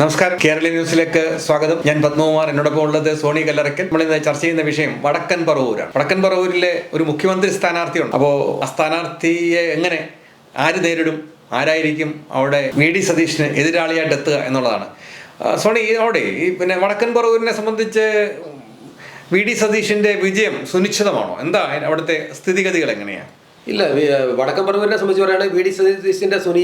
നമസ്കാരം. കേരള ന്യൂസിലേക്ക് സ്വാഗതം. ഞാൻ പത്മകുമാർ. എന്നോടൊപ്പം ഉള്ളത് സോണി കല്ലറയ്ക്കൽ നമ്മൾ ഇന്ന് ചർച്ച ചെയ്യുന്ന വിഷയം വടക്കൻ പറവൂരാണ്. വടക്കൻ പറവൂരിലെ ഒരു മുഖ്യമന്ത്രി സ്ഥാനാർത്ഥിയുണ്ട്. അപ്പോൾ ആ സ്ഥാനാർത്ഥിയെ എങ്ങനെ ആര് നേരിടും? ആരായിരിക്കും അവിടെ വി ഡി സതീഷിന് എതിരാളിയായിട്ട് എത്തുക എന്നുള്ളതാണ്. സോണി അവിടെ ഈ പിന്നെ വടക്കൻ പറവൂരിനെ സംബന്ധിച്ച് വി ഡി സതീഷിന്റെ വിജയം സുനിശ്ചിതമാണോ? എന്താ അവിടുത്തെ സ്ഥിതിഗതികൾ എങ്ങനെയാണ്? ഇല്ല വടക്കൻ പറവൂരിനെ സംബന്ധിച്ച് പറയുകയാണെങ്കിൽ വി ഡി സതീശിന്റെ സുനി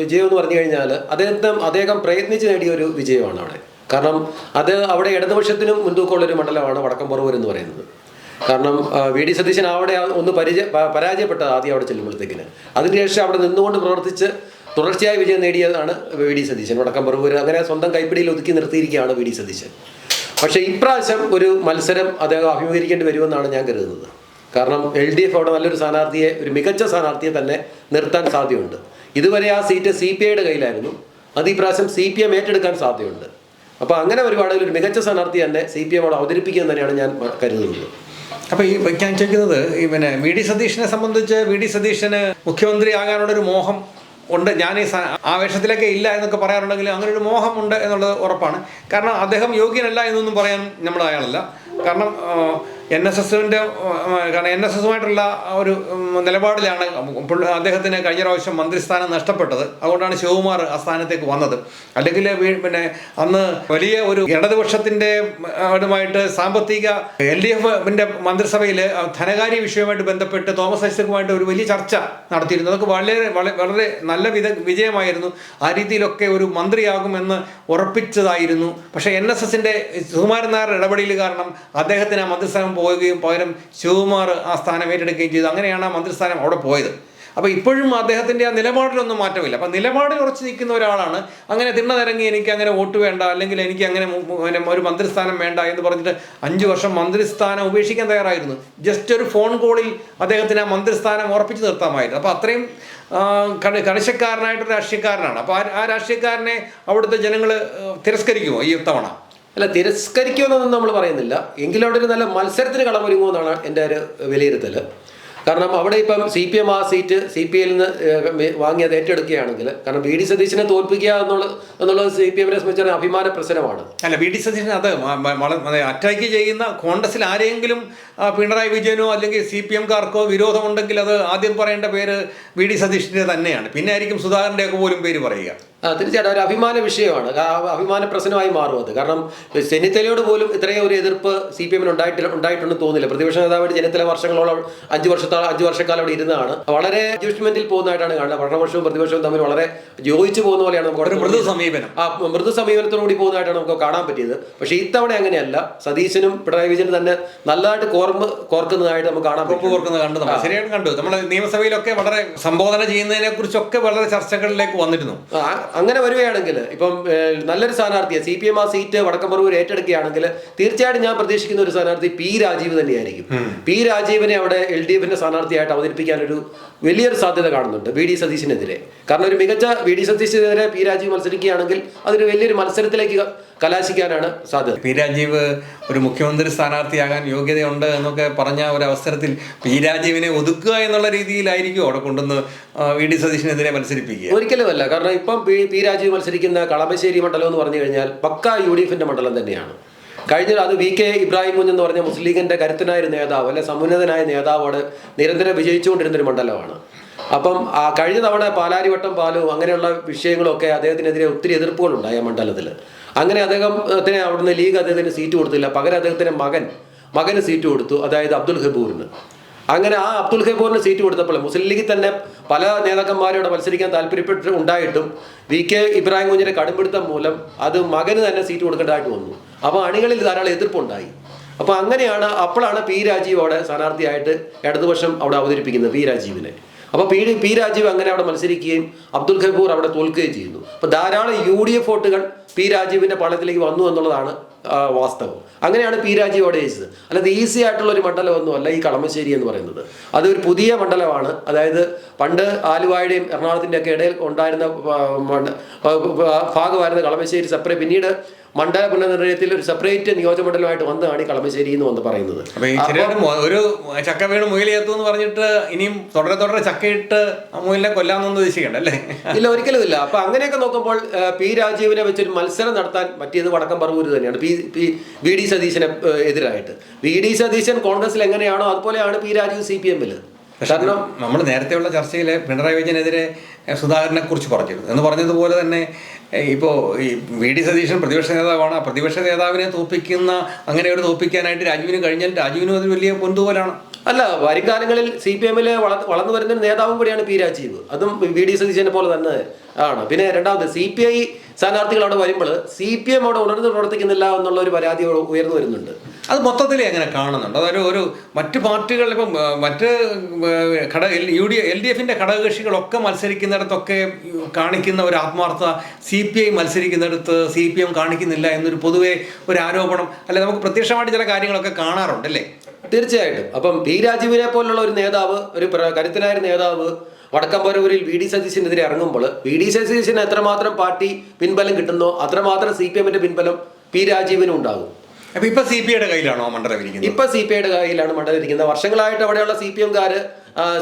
വിജയം എന്ന് പറഞ്ഞു കഴിഞ്ഞാൽ അദ്ദേഹം അദ്ദേഹം പ്രയത്നിച്ച് നേടിയ ഒരു വിജയമാണ് അവിടെ. കാരണം അത് അവിടെ ഇടതുപക്ഷത്തിനും മുൻതൂക്കമുള്ള ഒരു മണ്ഡലമാണ് വടക്കൻ പറവൂർ എന്ന് പറയുന്നത്. കാരണം വി ഡി സതീശൻ അവിടെ ഒന്ന് പരിചയ പരാജയപ്പെട്ടത് ആദ്യം അവിടെ ചെല്ലുമ്പോഴത്തേക്കിന്. അതിനുശേഷം അവിടെ നിന്നുകൊണ്ട് പ്രവർത്തിച്ച് തുടർച്ചയായ വിജയം നേടിയതാണ് വി ഡി സതീശൻ. വടക്കൻ പറവൂർ അങ്ങനെ സ്വന്തം കൈപ്പിടിയിൽ ഒതുക്കി നിർത്തിയിരിക്കുകയാണ് വി ഡി സതീശൻ. പക്ഷേ ഇപ്രാവശ്യം ഒരു മത്സരം അദ്ദേഹം അഭിമുഖീകരിക്കേണ്ടി വരുമെന്നാണ് ഞാൻ കരുതുന്നത്. കാരണം എൽ ഡി എഫ് അവിടെ നല്ലൊരു സ്ഥാനാർത്ഥിയെ ഒരു മികച്ച സ്ഥാനാർത്ഥിയെ തന്നെ നിർത്താൻ സാധ്യതയുണ്ട്. ഇതുവരെ ആ സീറ്റ് സി പി ഐയുടെ കയ്യിലായിരുന്നു. അത് ഈ പ്രാവശ്യം സി പി എം ഏറ്റെടുക്കാൻ സാധ്യതയുണ്ട്. അപ്പോൾ അങ്ങനെ ഒരുപാട് ഒരു മികച്ച സ്ഥാനാർത്ഥി തന്നെ സി പി എം അവിടെ അവതരിപ്പിക്കുക തന്നെയാണ് ഞാൻ കരുതുന്നത്. അപ്പോൾ ഈ ഞാൻ ചോദിക്കുന്നത് ഈ പിന്നെ വി ഡി സതീഷിനെ സംബന്ധിച്ച് വി ഡി സതീഷിന് മുഖ്യമന്ത്രി ആകാനുള്ള ഒരു മോഹം ഉണ്ട്. ഞാൻ ഈ ആവേശത്തിലൊക്കെ ഇല്ല എന്നൊക്കെ പറയാറുണ്ടെങ്കിൽ അങ്ങനെ ഒരു മോഹം ഉണ്ട് എന്നുള്ളത് ഉറപ്പാണ്. കാരണം അദ്ദേഹം യോഗ്യനല്ല എന്നൊന്നും പറയാൻ നമ്മൾ അയാളല്ല കാരണം എൻ എസ് എസിന്റെ കാരണം എൻ എസ് എസുമായിട്ടുള്ള ഒരു നിലപാടിലാണ് അദ്ദേഹത്തിന് കഴിഞ്ഞ പ്രാവശ്യം മന്ത്രിസ്ഥാനം നഷ്ടപ്പെട്ടത്. അതുകൊണ്ടാണ് ശിവകുമാർ ആ സ്ഥാനത്തേക്ക് വന്നത്. അല്ലെങ്കിൽ പിന്നെ അന്ന് വലിയ ഒരു ഇടതുപക്ഷത്തിന്റെ അവരുമായിട്ട് സാമ്പത്തിക എൽ ഡി എഫിന്റെ മന്ത്രിസഭയിൽ ധനകാര്യ വിഷയവുമായിട്ട് ബന്ധപ്പെട്ട് തോമസ് ഐസക്കുമായിട്ട് ഒരു വലിയ ചർച്ച നടത്തിയിരുന്നു. അതൊക്കെ വളരെ വളരെ നല്ല വിധ വിജയമായിരുന്നു. ആ രീതിയിലൊക്കെ ഒരു മന്ത്രിയാകുമെന്ന് ഉറപ്പിച്ചതായിരുന്നു. പക്ഷേ എൻ എസ് എസിന്റെ സുകുമാരൻ നായർ ഇടപെടൽ കാരണം അദ്ദേഹത്തിന് ആ മന്ത്രിസ്ഥാനം പോവുകയും പകരം ശിവകുമാർ ആ സ്ഥാനം ഏറ്റെടുക്കുകയും ചെയ്തു. അങ്ങനെയാണ് ആ മന്ത്രിസ്ഥാനം അവിടെ പോയത്. അപ്പോൾ ഇപ്പോഴും അദ്ദേഹത്തിന്റെ ആ നിലപാടിലൊന്നും മാറ്റമില്ല. അപ്പം നിലപാടിൽ ഉറച്ചു നിൽക്കുന്ന ഒരാളാണ്. അങ്ങനെ തിണ്ണതിറങ്ങി എനിക്ക് അങ്ങനെ വോട്ട് വേണ്ട അല്ലെങ്കിൽ എനിക്ക് അങ്ങനെ ഒരു മന്ത്രിസ്ഥാനം വേണ്ട എന്ന് പറഞ്ഞിട്ട് അഞ്ച് വർഷം മന്ത്രിസ്ഥാനം ഉപേക്ഷിക്കാൻ തയ്യാറായിരുന്നു. ജസ്റ്റ് ഒരു ഫോൺ കോളിൽ അദ്ദേഹത്തിന് ആ മന്ത്രിസ്ഥാനം ഉറപ്പിച്ചു നിർത്താമായിരുന്നു. അപ്പോൾ അത്രയും കണിശക്കാരനായിട്ടൊരു രാഷ്ട്രീയക്കാരനാണ്. അപ്പോൾ ആ രാഷ്ട്രീയക്കാരനെ അവിടുത്തെ ജനങ്ങൾ തിരസ്കരിക്കുമോ ഈ തവണ? അല്ല തിരസ്കരിക്കുമെന്നൊന്നും നമ്മൾ പറയുന്നില്ല. എങ്കിലും അവിടെ ഒരു നല്ല മത്സരത്തിന് കളമൊരുങ്ങുമെന്നാണ് എന്റെ ഒരു വിലയിരുത്തൽ കാരണം അവിടെ ഇപ്പം സി പി എം ആ സീറ്റ് സി പി എല്ലിൽ നിന്ന് വാങ്ങിയത് ഏറ്റെടുക്കുകയാണെങ്കിൽ കാരണം വി ഡി സതീശിനെ തോൽപ്പിക്കുക എന്നുള്ള എന്നുള്ളത് സി പി എമ്മിനെ സംബന്ധിച്ച അഭിമാന പ്രശ്നമാണ് അല്ല വി ഡി സതീശൻ അത് അറ്റാക്ക് ചെയ്യുന്ന കോൺഗ്രസിൽ ആരെങ്കിലും പിണറായി വിജയനോ അല്ലെങ്കിൽ സി പി എംകാർക്കോ വിരോധമുണ്ടെങ്കിൽ അത് ആദ്യം പറയേണ്ട പേര് വി ഡി സതീഷിന്റെ തന്നെയാണ്. പിന്നെ ആയിരിക്കും സുധാകരന്റെയൊക്കെ പോലും പേര് പറയുക. തീർച്ചയായിട്ടും ഒരു അഭിമാന വിഷയമാണ്. അഭിമാന പ്രശ്നമായി മാറും അത്. കാരണം ചെന്നിത്തലയോട് പോലും ഇത്രയും ഒരു എതിർപ്പ് സി പി എമ്മിന് ഉണ്ടായിട്ടില്ല ഉണ്ടായിട്ടുണ്ടെന്ന് തോന്നുന്നില്ല. പ്രതിപക്ഷ നേതാവായിട്ട് ചെന്നിത്തല വർഷങ്ങളോളം അഞ്ച് വർഷത്തോളം അഞ്ച് വർഷക്കാലം അവിടെ ഇരുന്നതാണ് വളരെ അഡ്ജസ്റ്റ്മെന്റിൽ പോകുന്നതായിട്ടാണ് കാണുന്നത്. ഭരണപക്ഷവും പ്രതിപക്ഷവും തമ്മിൽ വളരെ യോജിച്ച് പോകുന്ന പോലെയാണ് നമുക്ക് മൃദു സമീപനം. ആ മൃദു സമീപനത്തോടുകൂടി പോകുന്നതായിട്ടാണ് നമുക്ക് കാണാൻ പറ്റിയത്. പക്ഷേ ഇത്തവണ അങ്ങനെയല്ല. സതീശനും പിണറായി വിജയനും തന്നെ നല്ലതായിട്ട് കോർമ്മ കോർക്കുന്നതായിട്ട് നമുക്ക് കാണാൻ കോർക്കുന്നത് കണ്ടു ശരിയായിട്ട് കണ്ടു. നമ്മൾ നിയമസഭയിലൊക്കെ വളരെ സംബോധന ചെയ്യുന്നതിനെ കുറിച്ചൊക്കെ വളരെ ചർച്ചകളിലേക്ക് വന്നിരുന്നു. അങ്ങനെ വരികയാണെങ്കിൽ ഇപ്പം നല്ലൊരു സ്ഥാനാർത്ഥിയെ സി പി എം ആ സീറ്റ് വടക്കംപറവൂർ ഏറ്റെടുക്കുകയാണെങ്കിൽ തീർച്ചയായിട്ടും ഞാൻ പ്രതീക്ഷിക്കുന്ന ഒരു സ്ഥാനാർത്ഥി പി രാജീവ് തന്നെയായിരിക്കും. പി രാജീവിനെ അവിടെ എൽ ഡി എഫിന്റെ സ്ഥാനാർത്ഥിയായിട്ട് അവതരിപ്പിക്കാൻ ഒരു വലിയൊരു സാധ്യത കാണുന്നുണ്ട് വി ഡി സതീശിനെതിരെ. കാരണം ഒരു മികച്ച വി ഡി സതീശിനെതിരെ പി രാജീവ് മത്സരിക്കുകയാണെങ്കിൽ അതൊരു വലിയൊരു മത്സരത്തിലേക്ക് കലാശിക്കാനാണ് സാധ്യത. പി രാജീവ് ഒരു മുഖ്യമന്ത്രി സ്ഥാനാർത്ഥിയാകാൻ യോഗ്യതയുണ്ട് എന്നൊക്കെ പറഞ്ഞ ഒരു അവസരത്തിൽ പി രാജീവിനെ ഒതുക്കുക എന്നുള്ള രീതിയിലായിരിക്കും അവിടെ കൊണ്ടുവന്ന് വി ഡി സതീഷിനെതിരെ മത്സരിപ്പിക്കുക. ഒരിക്കലുമല്ല കാരണം ഇപ്പം പി രാജീവ് മത്സരിക്കുന്ന കളമശ്ശേരി മണ്ഡലം എന്ന് പറഞ്ഞു കഴിഞ്ഞാൽ പക്ക യു ഡി എഫിന്റെ മണ്ഡലം തന്നെയാണ്. കഴിഞ്ഞ അത് വി കെ ഇബ്രാഹിം കുഞ്ഞ് എന്ന് പറഞ്ഞ മുസ്ലിം ലീഗിന്റെ കരുത്തനായ ഒരു നേതാവ് അല്ലെ സമുന്നതനായ നേതാവോട് നിരന്തരം വിജയിച്ചുകൊണ്ടിരുന്ന ഒരു മണ്ഡലമാണ്. അപ്പം ആ കഴിഞ്ഞ തവണ പാലാരിവട്ടം പാലവും അങ്ങനെയുള്ള വിഷയങ്ങളൊക്കെ അദ്ദേഹത്തിനെതിരെ ഒത്തിരി എതിർപ്പുകളുണ്ടായി ആ മണ്ഡലത്തിൽ അങ്ങനെ അദ്ദേഹത്തിന് അവിടുന്ന് ലീഗ് അദ്ദേഹത്തിന് സീറ്റ് കൊടുത്തില്ല. പകരം അദ്ദേഹത്തിന്റെ മകൻ മകന് സീറ്റ് കൊടുത്തു. അതായത് അബ്ദുൽ ഹബൂറിന് അങ്ങനെ ആ അബ്ദുൽ ഹബൂറിന് സീറ്റ് കൊടുത്തപ്പോൾ മുസ്ലിം ലീഗിൽ തന്നെ പല നേതാക്കന്മാരോട് മത്സരിക്കാൻ താല്പര്യപ്പെട്ട് ഉണ്ടായിട്ടും വി കെ ഇബ്രാഹിം കുഞ്ഞിന്റെ കടുംപിടുത്തം മൂലം അത് മകന് തന്നെ സീറ്റ് കൊടുക്കേണ്ടതായിട്ട് വന്നു. അപ്പോൾ അണികളിൽ ധാരാളം എതിർപ്പുണ്ടായി. അപ്പോൾ അങ്ങനെയാണ് അപ്പോഴാണ് പി രാജീവ് അവിടെ സ്ഥാനാർത്ഥിയായിട്ട് ഇടതുപക്ഷം അവിടെ അവതരിപ്പിക്കുന്നത് പി രാജീവിനെ. അപ്പോൾ പി പി രാജീവ് അങ്ങനെ അവിടെ മത്സരിക്കുകയും അബ്ദുൽ ഖബൂർ അവിടെ തോൽക്കുകയും ചെയ്യുന്നു. അപ്പോൾ ധാരാളം യു ഡി എഫ് വോട്ടുകൾ പി രാജീവിന്റെ പാളയത്തിലേക്ക് വന്നു എന്നുള്ളതാണ് വാസ്തവം. അങ്ങനെയാണ് പി രാജി അവിടെ ജയിച്ചത് അല്ലാതെ ഈസി ആയിട്ടുള്ള ഒരു മണ്ഡലമൊന്നുമല്ല ഈ കളമശ്ശേരി എന്ന് പറയുന്നത്. അതൊരു പുതിയ മണ്ഡലമാണ്. അതായത് പണ്ട് ആലുവായുടെയും എറണാകുളത്തിന്റെ ഒക്കെ ഇടയിൽ ഉണ്ടായിരുന്ന ഭാഗമായിരുന്ന കളമശ്ശേരി സെപ്പറേറ്റ് പിന്നീട് മണ്ഡല പുനർനിർണയത്തിൽ ഒരു സെപ്പറേറ്റ് നിയോജകമണ്ഡലമായിട്ട് വന്നതാണ് ഈ കളമശ്ശേരി എന്ന് വന്ന് പറയുന്നത്. ഒരു ചക്ക വീണ് മുയിലേത്തു എന്ന് പറഞ്ഞിട്ട് ഇനിയും തുടരെ തുടരെ ചക്കയിട്ട് മുയലിനെ കൊല്ലാമെന്നൊന്നും ഉദ്ദേശിക്കണ്ട അല്ലേ ഇല്ല ഒരിക്കലും ഇല്ല. അപ്പൊ അങ്ങനെയൊക്കെ നോക്കുമ്പോൾ പി രാജീവിനെ വെച്ചൊരു മത്സരം നടത്താൻ പറ്റിയത് വടക്കം പറവൂര് തന്നെയാണ്. പി വി ഡി സതീശനെ എതിരായിട്ട്. വി ഡി സതീശൻ കോൺഗ്രസിൽ എങ്ങനെയാണോ അതുപോലെയാണ് പി രാജീവ് സി പി എമ്മിൽ കാരണം നമ്മൾ നേരത്തെയുള്ള ചർച്ചയിൽ പിണറായി വിജയനെതിരെ സുധാകരനെ കുറിച്ച് പറഞ്ഞിരുന്നു. എന്ന് പറഞ്ഞതുപോലെ തന്നെ ഇപ്പോൾ ഈ വി ഡി സതീശൻ പ്രതിപക്ഷ നേതാവാണ്. ആ പ്രതിപക്ഷ നേതാവിനെ തോപ്പിക്കുന്ന അങ്ങനെ ഒരു തോപ്പിക്കാനായിട്ട് രാജുവിന് കഴിഞ്ഞാൽ രാജുവിനും അത് വലിയ പൊന്തുപോലാണ്. അല്ല വരും കാലങ്ങളിൽ സി പി എമ്മിൽ വളർന്നു വരുന്ന നേതാവും കൂടിയാണ് പി രാജീവ്. അതും വി ഡി സതീശനെ പോലെ തന്നെ ആണ്. പിന്നെ രണ്ടാമത് സി പി ഐ സ്ഥാനാർത്ഥികൾ അവിടെ വരുമ്പോൾ സി പി എം അവിടെ ഉണർന്ന് പ്രവർത്തിക്കുന്നില്ല എന്നുള്ള ഒരു പരാതി ഉയർന്നു വരുന്നുണ്ട്. അത് മൊത്തത്തിൽ എങ്ങനെ കാണുന്നുണ്ട്. അതായത് ഒരു മറ്റ് പാർട്ടികൾ ഇപ്പം മറ്റ് ഘടക യു ഡി എൽ ഡി എഫിന്റെ ഘടകകക്ഷികളൊക്കെ മത്സരിക്കുന്നിടത്തൊക്കെ കാണിക്കുന്ന ഒരു ആത്മാർത്ഥ സി പി ഐ മത്സരിക്കുന്നിടത്ത് സി പി എം കാണിക്കുന്നില്ല എന്നൊരു പൊതുവെ ഒരു ആരോപണം അല്ലെ നമുക്ക് പ്രത്യക്ഷമായിട്ട് ചില കാര്യങ്ങളൊക്കെ കാണാറുണ്ട് അല്ലേ തീർച്ചയായിട്ടും. അപ്പം പി രാജീവിനെ പോലുള്ള ഒരു നേതാവ് ഒരു കരുത്തനായ ഒരു നേതാവ് വടക്കമ്പരൂരിൽ വി ഡി സതീശിനെതിരെ ഇറങ്ങുമ്പോൾ വി ഡി സതീശിന് എത്രമാത്രം പാർട്ടി പിൻബലം കിട്ടുന്നോ അത്രമാത്രം സി പി എമ്മിന്റെ പിൻബലം പി രാജീവിനും ഉണ്ടാകും. അപ്പൊ ഇപ്പൊ സി പി ഐയുടെ കയ്യിലാണോ മണ്ഡലം ഇരിക്കുന്നത്? ഇപ്പൊ സി പി ഐയുടെ കയ്യിലാണ് മണ്ഡലം ഇരിക്കുന്നത്. വർഷങ്ങളായിട്ട് അവിടെയുള്ള സി പി എംകാര്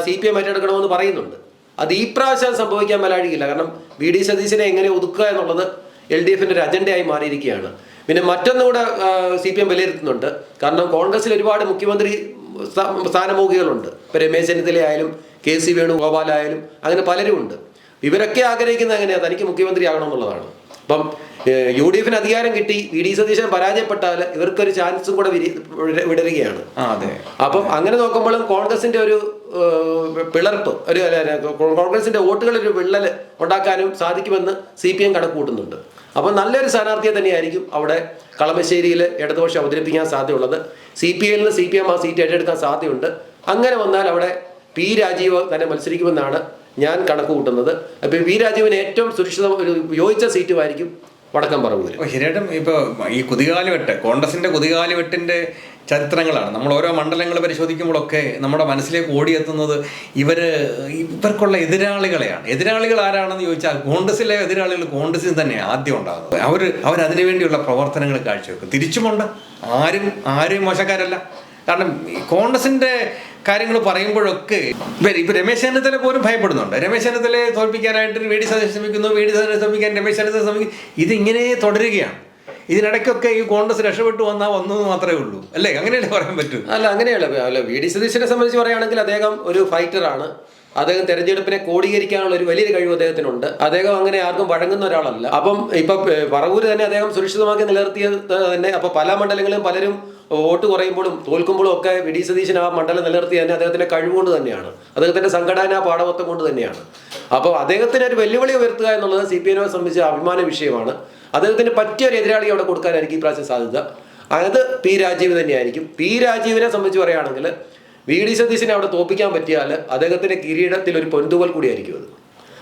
സി പി എം ഏറ്റെടുക്കണമെന്ന് പറയുന്നുണ്ട്. അത് ഈ പ്രാവശ്യം സംഭവിക്കാൻ മേലാഴിയില്ല കാരണം വി ഡി സതീശിനെ എങ്ങനെ ഒതുക്കുക എന്നുള്ളത് എൽ ഡി എഫിന്റെ ഒരു അജണ്ടയായി മാറിയിരിക്കുകയാണ്. പിന്നെ മറ്റൊന്നുകൂടെ സി പി എം വിലയിരുത്തുന്നുണ്ട്. കാരണം കോൺഗ്രസിൽ ഒരുപാട് മുഖ്യമന്ത്രി സ്ഥാ- സ്ഥാനമോഹികളുണ്ട്. ഇപ്പൊ രമേശ് ചെന്നിത്തല ആയാലും കെ സി വേണുഗോപാലായാലും അങ്ങനെ പലരും ഉണ്ട്. ഇവരൊക്കെ ആഗ്രഹിക്കുന്നത് എങ്ങനെയാണ് തനിക്ക് മുഖ്യമന്ത്രി ആകണം എന്നുള്ളതാണ് അപ്പം യു ഡി എഫിന് അധികാരം കിട്ടി വി ഡി സതീശൻ പരാജയപ്പെട്ടാൽ ഇവർക്കൊരു ചാൻസും കൂടെ വിടരുകയാണ്. അതെ. അപ്പം അങ്ങനെ നോക്കുമ്പോഴും കോൺഗ്രസിന്റെ ഒരു പിളർപ്പ് ഒരു കോൺഗ്രസിന്റെ വോട്ടുകളിൽ ഒരു വിള്ളൽ ഉണ്ടാക്കാനും സാധിക്കുമെന്ന് സി പി എം കണക്ക് കൂട്ടുന്നുണ്ട് അപ്പം നല്ലൊരു സ്ഥാനാർത്ഥിയെ തന്നെയായിരിക്കും അവിടെ കളമശ്ശേരിയിൽ ഇടതുപക്ഷം അവതരിപ്പിക്കാൻ സാധ്യതയുള്ളത്. സി പി ഐയിൽ സി പി എം ആ സീറ്റ് ഏറ്റെടുക്കാൻ സാധ്യതയുണ്ട്. അങ്ങനെ വന്നാൽ അവിടെ പി രാജീവ് തന്നെ മത്സരിക്കുമെന്നാണ് ഞാൻ കണക്ക് കൂട്ടുന്നത് അപ്പോൾ പി രാജീവിന് ഏറ്റവും സുരക്ഷിത യോജിച്ച സീറ്റുമായിരിക്കും വടക്കം പറവൂര്. ഓ, ശരിയായിട്ടും ഇപ്പോൾ ഈ കുതികാലുവെട്ട് കോൺഗ്രസിന്റെ കുതികാലുവെട്ടിന്റെ ചരിത്രങ്ങളാണ്. നമ്മൾ ഓരോ മണ്ഡലങ്ങൾ പരിശോധിക്കുമ്പോഴൊക്കെ നമ്മുടെ മനസ്സിലേക്ക് ഓടിയെത്തുന്നത് ഇവർ ഇവർക്കുള്ള എതിരാളികളെയാണ്. എതിരാളികൾ ആരാണെന്ന് ചോദിച്ചാൽ കോൺഗ്രസിലെ എതിരാളികൾ കോൺഗ്രസിൽ തന്നെ ആദ്യം ഉണ്ടാകുന്നത്. അവർ അവരതിനു വേണ്ടിയുള്ള പ്രവർത്തനങ്ങൾ കാഴ്ചവെക്കും. തിരിച്ചുമുണ്ട്. ആരും ആരും മോശക്കാരല്ല. കാരണം കോൺഗ്രസിന്റെ കാര്യങ്ങൾ പറയുമ്പോഴൊക്കെ ഇപ്പം രമേശ് ചെന്നിത്തല പോലും ഭയപ്പെടുന്നുണ്ട്. രമേശ് ചെന്നിത്തലയെ തോൽപ്പിക്കാനായിട്ട് വി ഡി ശ്രമിക്കുന്നു വി ഡി ശ്രമിക്കാൻ രമേശ് ചെന്നിത്തല ശ്രമിക്കുന്നു. ഇതിങ്ങനെ തുടരുകയാണ്. ഇതിനിടയ്ക്കൊക്കെ ഈ കോൺഗ്രസ് രക്ഷപ്പെട്ടു വന്നാൽ വന്നു മാത്രമേ ഉള്ളൂ. അല്ലേ? അങ്ങനെയല്ലേ പറയാൻ പറ്റൂ? അല്ല അങ്ങനെയല്ല. അല്ല വി ഡി സതീശനെ സംബന്ധിച്ച് പറയുകയാണെങ്കിൽ അദ്ദേഹം ഒരു ഫൈറ്ററാണ് അദ്ദേഹം തെരഞ്ഞെടുപ്പിനെ കോടീകരിക്കാനുള്ള ഒരു വലിയൊരു കഴിവ് അദ്ദേഹത്തിനുണ്ട്. അദ്ദേഹം അങ്ങനെ ആർക്കും വഴങ്ങുന്ന ഒരാളല്ല. അപ്പം ഇപ്പൊ പറവൂര് തന്നെ അദ്ദേഹം സുരക്ഷിതമാക്കി നിലനിർത്തിയത് തന്നെ. അപ്പൊ പല മണ്ഡലങ്ങളിലും പലരും വോട്ട് കുറയുമ്പോഴും തോൽക്കുമ്പോഴും ഒക്കെ വി. ഡി. സതീശൻ ആ മണ്ഡലം നിലനിർത്തി തന്നെ അദ്ദേഹത്തിന്റെ കഴിവുകൊണ്ട് തന്നെയാണ്. അദ്ദേഹത്തിന്റെ സംഘടനാ പാഠവത്വം കൊണ്ട് തന്നെയാണ്. അപ്പോൾ അദ്ദേഹത്തിന് ഒരു വെല്ലുവിളി ഉയർത്തുക എന്നുള്ളത് സി. പി. എമ്മിനെ സംബന്ധിച്ച അഭിമാന വിഷയമാണ്. അദ്ദേഹത്തിന് പറ്റിയ ഒരു എതിരാളി അവിടെ കൊടുക്കാനായിരിക്കും ഈ പ്രാവശ്യം സാധ്യത. അത് പി. രാജീവ് തന്നെയായിരിക്കും. പി. രാജീവിനെ സംബന്ധിച്ച് പറയുകയാണെങ്കിൽ വി ഡി സതീശനെ അവിടെ തോപ്പിക്കാൻ പറ്റിയാൽ അദ്ദേഹത്തിന്റെ കിരീടത്തിൽ ഒരു പൊന്തുവൽ കൂടിയായിരിക്കും അത്.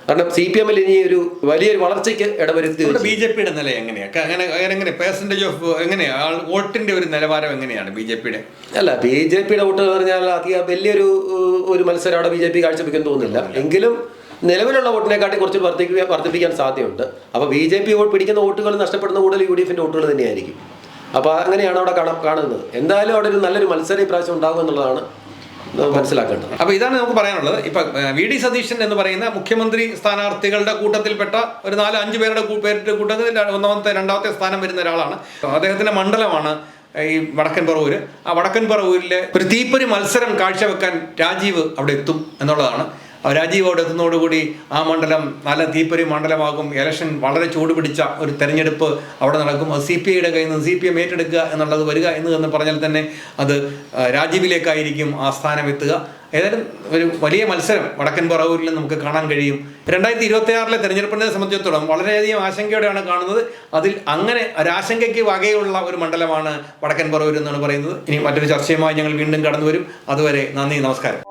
കാരണം സി പി എമ്മിൽ ഇനി ഒരു വലിയൊരു വളർച്ചയ്ക്ക് ഇടവരുത്തി ബി ജെ പിയുടെ നില എങ്ങനെയാണ് അങ്ങനെ എങ്ങനെ പേഴ്സന്റേജ് ഓഫ് വോട്ടിന്റെ ഒരു നിലവാരം എങ്ങനെയാണ് ബി ജെ പിയുടെ? അല്ല ബി ജെ പിയുടെ വോട്ട് എന്ന് പറഞ്ഞാൽ അധികം വലിയൊരു ഒരു മത്സരം അവിടെ ബി ജെ പി കാഴ്ചവെക്കാൻ തോന്നുന്നില്ല. എങ്കിലും നിലവിലുള്ള വോട്ടിനെക്കാട്ടി കുറച്ച് വർദ്ധിക്കുക വർദ്ധിപ്പിക്കാൻ സാധ്യതയുണ്ട്. അപ്പോൾ ബി ജെ പി വോട്ട് പിടിക്കുന്ന വോട്ടുകൾ നഷ്ടപ്പെടുന്ന കൂടുതൽ യു ഡി എഫിന്റെ വോട്ടുകൾ തന്നെയായിരിക്കും. അപ്പോൾ അങ്ങനെയാണ് അവിടെ കാണുന്നത്. എന്തായാലും അവിടെ ഒരു നല്ലൊരു മത്സരം ഇപ്രാവശ്യം ഉണ്ടാകും എന്നുള്ളതാണ് നമ്മൾ മനസ്സിലാക്കേണ്ടത്. അപ്പൊ ഇതാണ് നമുക്ക് പറയാനുള്ളത്. ഇപ്പൊ വി ഡി സതീശൻ എന്ന് പറയുന്ന മുഖ്യമന്ത്രി സ്ഥാനാർത്ഥികളുടെ കൂട്ടത്തിൽപ്പെട്ട ഒരു നാല് അഞ്ച് പേരുടെ പേരുടെ കൂട്ടത്തിൽ ഒന്നാമത്തെ രണ്ടാമത്തെ സ്ഥാനം വരുന്ന ഒരാളാണ്. അദ്ദേഹത്തിന്റെ മണ്ഡലമാണ് ഈ വടക്കൻ പറവൂര്. ആ വടക്കൻ പറവൂരിലെ ഒരു തീപ്പൊരി മത്സരം കാഴ്ചവെക്കാൻ രാജീവ് അവിടെ എത്തും എന്നുള്ളതാണ്. രാജീവ് എത്തുന്നതോടുകൂടി ആ മണ്ഡലം നല്ല തീപ്പൊരി മണ്ഡലമാകും. ഇലക്ഷൻ വളരെ ചൂട് പിടിച്ച ഒരു തെരഞ്ഞെടുപ്പ് അവിടെ നടക്കും. അത് സി പി ഐയുടെ കയ്യിൽ നിന്ന് സി പി എം ഏറ്റെടുക്കുക എന്നുള്ളത് വരിക എന്ന് എന്ന് പറഞ്ഞാൽ തന്നെ അത് രാജീവിലേക്കായിരിക്കും ആ സ്ഥാനം എത്തുക. ഏതായാലും ഒരു വലിയ മത്സരം വടക്കൻ പറവൂരിൽ നമുക്ക് കാണാൻ കഴിയും. രണ്ടായിരത്തി ഇരുപത്തി ആറിലെ തെരഞ്ഞെടുപ്പിനെ സംബന്ധിച്ചിടത്തോളം വളരെയധികം ആശങ്കയോടെയാണ് കാണുന്നത്. അതിൽ അങ്ങനെ ഒരാശങ്കയ്ക്ക് വകയുള്ള ഒരു മണ്ഡലമാണ് വടക്കൻ പറവൂർ എന്നാണ് പറയുന്നത്. ഇനി മറ്റൊരു ചർച്ചയുമായി ഞങ്ങൾ വീണ്ടും കടന്നു വരും അതുവരെ നന്ദി നമസ്കാരം.